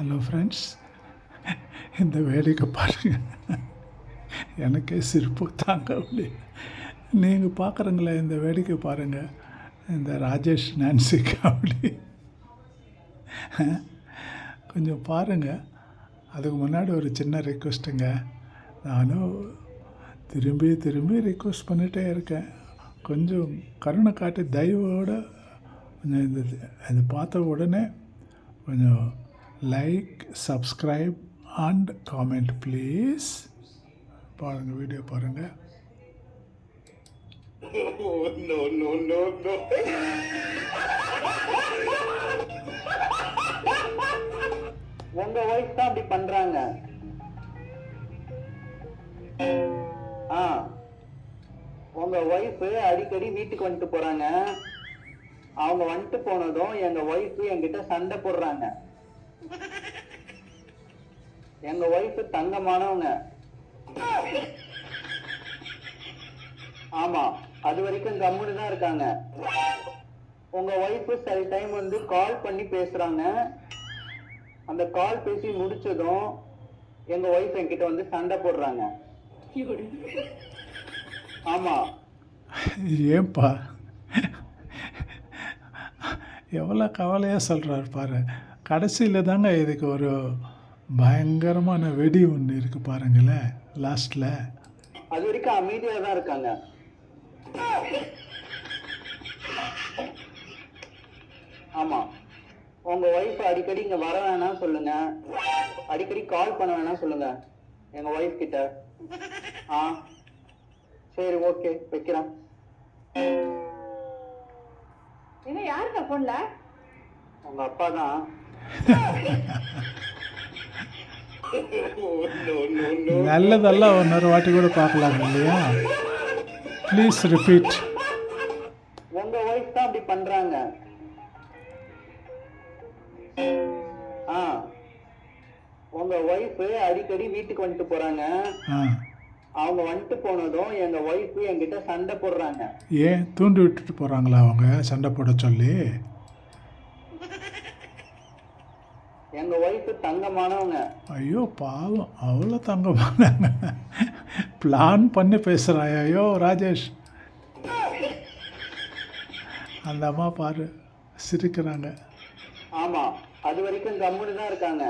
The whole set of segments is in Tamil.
ஹலோ ஃப்ரெண்ட்ஸ் இந்த வேடிக்கை பாருங்கள் எனக்கே சிரிப்பு தாங்க நீங்கள் பார்க்குறங்களே இந்த வேடிக்கை பாருங்கள் இந்த ராஜேஷ் நான்சி காமெடி கொஞ்சம் பாருங்கள் அதுக்கு முன்னாடி ஒரு சின்ன ரெக்வஸ்ட்டுங்க நானும் திரும்பி திரும்பி ரிக்வெஸ்ட் பண்ணிகிட்டே இருக்கேன். கொஞ்சம் கருணை காட்டி தயவோடு கொஞ்சம் இந்த அது பார்த்த உடனே கொஞ்சம் like subscribe and comment please பாருங்கள் வீடியோ பாருங்கள் Oh, no, no, no, no. உங்க ஒய்ஃப் தான் அப்படி பண்றாங்க. ஆ. உங்க ஒய்ஃப் அடிக்கடி வீட்டுக்கு வந்துட்டு போறாங்க. அவங்க வந்துட்டு போனதும் எங்க ஒய்ஃப் என்கிட்ட சண்டை போடுறாங்க. எங்க ஒய்ஃப் தங்கமானவங்க. ஆமா அது வரைக்கும் கம்முன்னு தான் இருக்காங்க. உங்க ஒய்ஃப் சில டைம் வந்து கால் பண்ணி பேசுறாங்க. அந்த கால் பேசி முடிச்சதும் எங்க ஒய்ஃப் என்கிட்ட வந்து சண்டை போடுறாங்க. ஆமா. ஏன்பா? எவ்வளோ கவலையாக சொல்கிறார் பாரு. கடைசியில் தாங்க இதுக்கு ஒரு பயங்கரமான வெடி ஒன்று இருக்குது பாருங்களேன் லாஸ்ட்டில் அது வரைக்கும் அமைதியா தான் இருக்காங்க. ஆமா. உங்க ஒய்ஃப் அடிக்கடி இங்க வர வேணாம் சொல்லுங்க. அடிக்கடி கால் பண்ண வேணாம் சொல்லுங்க. எங்க ஒய்ஃப் கிட்ட. ஆ. சரி ஓகே வைக்கிறேன். என்ன யாருங்க போன்ல உங்க அப்பா தான். நல்லதெல்லாம் இன்னொரு வாட்டி கூட பார்க்கலாம் இல்லையா? ப்ளீஸ் ரிப்பீட் உங்க ஒய்ஃப் தான் அப்படி பண்றாங்க. ஆ. உங்க ஒய்ஃப் அடிக்கடி வீட்டுக்கு வந்துட்டு போறாங்க. அவங்க வந்துட்டு போனதும் எங்க ஒய்ஃப் என்கிட்ட சண்டை போடுறாங்க. ஏன் தூண்டி விட்டுட்டு போகிறாங்களா அவங்க? சண்டை போட சொல்லி. எங்க ஒய்ஃப் தங்கமானவங்க. ஐயோ பாவம். அவ்வளோ தங்கமானாங்க பிளான் பண்ணி பேசுகிறாய் ஐயோ ராஜேஷ். அந்த அம்மா பாரு சிரிக்கிறாங்க. ஆமா அது வரைக்கும் கம்முன்னு தான் இருக்காங்க.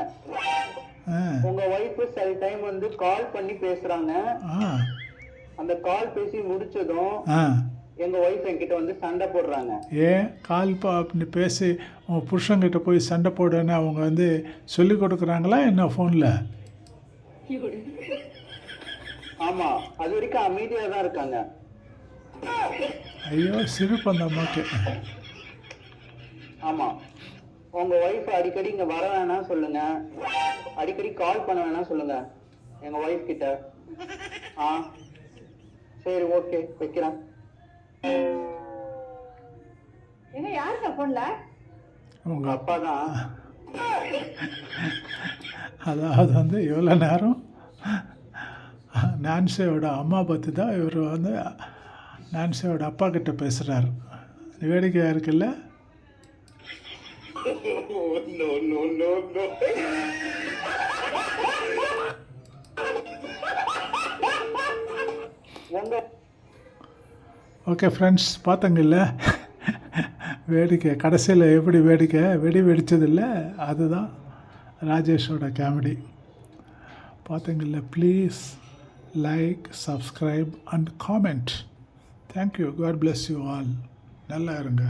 உங்க ஒய்ஃப் சில டைம் வந்து கால் பண்ணி பேசுறாங்க. அந்த கால் பேசி முடிச்சதும் எங்க ஒய்ஃப் என்கிட்ட வந்து சண்டை போடுறாங்க. ஏன்? கால் பா அப்படி பேசி உங்கள் புருஷங்கிட்ட போய் சண்டை போடுன்னு அவங்க வந்து சொல்லி கொடுக்குறாங்களா என்ன ஃபோனில் ஆமா அது வரைக்கும் அமைதியா தான் இருக்காங்க. ஐயோ சிரிப்பு அந்த அம்மாக்கு. ஆமா. உங்க ஒய்ஃப் அடிக்கடி இங்க வர வேணாம் சொல்லுங்க. அடிக்கடி கால் பண்ண வேணாம் சொல்லுங்க. எங்க ஒய்ஃப் கிட்ட. ஆ சரி ஓகே வைக்கிறேன். என்ன யாருங்க போன்ல உங்கள் உங்க அப்பா தான். அதாவது வந்து இவ்வளோ நேரம் நான்சியோட அம்மா பற்றி தான் இவர் வந்து நான்சியோட அப்பா கிட்ட பேசுகிறார் வேடிக்கையாக இருக்குல்ல? Oh, ஓகே ஃப்ரெண்ட்ஸ் பார்த்தங்கில்ல வேடிக்கை கடைசியில் எப்படி வேடிக்கை? வெடி வெடிச்சதில்ல அதுதான் ராஜேஷோட comedy பார்த்தங்கள்ல please like subscribe and comment thank you God bless you all நல்லா இருங்க.